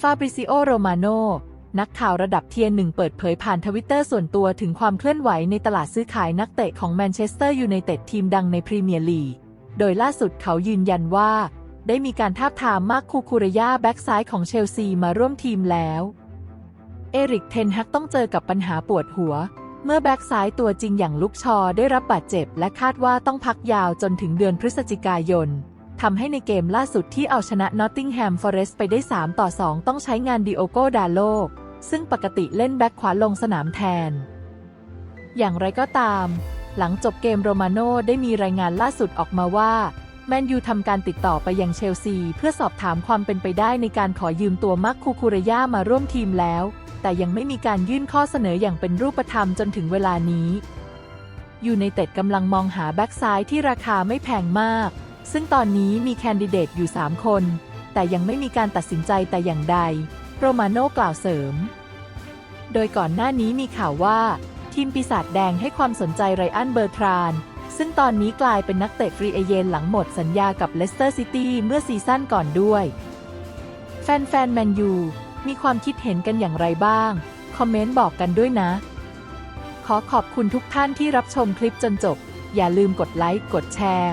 ฟาบริซิโอ โรมาโน นักข่าวระดับเทียร์หนึ่งเปิดเผยผ่านทวิตเตอร์ส่วนตัวถึงความเคลื่อนไหวในตลาดซื้อขายนักเตะของแมนเชสเตอร์ยูไนเต็ดทีมดังในพรีเมียร์ลีก โดยล่าสุดเขายืนยันว่า ได้มีการทาบทามมาร์คคูคูเรยาแบ็กซ้ายของเชลซีมาร่วมทีมแล้ว เอริกเทนฮักต้องเจอกับปัญหาปวดหัว เมื่อแบ็กซ้ายตัวจริงอย่างลุกชอได้รับบาดเจ็บ และคาดว่าต้องพักยาวจนถึงเดือนพฤศจิกายน ทำให้ในเกมล่าสุดที่เอาชนะนอตติงแฮมฟอเรสต์ไปได้ 3 ต่อ 2 ต้องใช้งานดิโอโกดาโลซึ่งปกติเล่นแบ็กขวาลงสนามแทน อย่างไรก็ตาม หลังจบเกมโรมาโน่ได้มีรายงานล่าสุดออกมาว่าแมนยูทำการติดต่อไปยังเชลซี เพื่อสอบถามความเป็นไปได้ในการขอยืมตัวมักคูคูรย่ามาร่วมทีมแล้ว แต่ยังไม่มีการยื่นข้อเสนออย่างเป็นรูปธรรมจนถึงเวลานี้ยูไนเต็ดกำลังมองหาแบ็กซ้ายที่ราคาไม่แพงมาก ซึ่งตอนนี้มีแคนดิเดตอยู่ 3 คน แต่ยังไม่มีการตัดสินใจแต่อย่างใด โรมาโน่กล่าวเสริม โดยก่อนหน้านี้มีข่าวว่า ทีมปีศาจแดงให้ความสนใจไรอันเบอร์ทรานซึ่งตอนนี้กลายเป็นนักเตะฟรีเอเยนหลังหมดสัญญากับเลสเตอร์ซิตี้เมื่อซีซั่นก่อนด้วย แฟนๆแมนยูมีความคิดเห็นกันอย่างไรบ้าง คอมเมนต์บอกกันด้วยนะ ขอขอบคุณทุกท่านที่รับชมคลิปจนจบ อย่าลืมกดไลค์ กดแชร์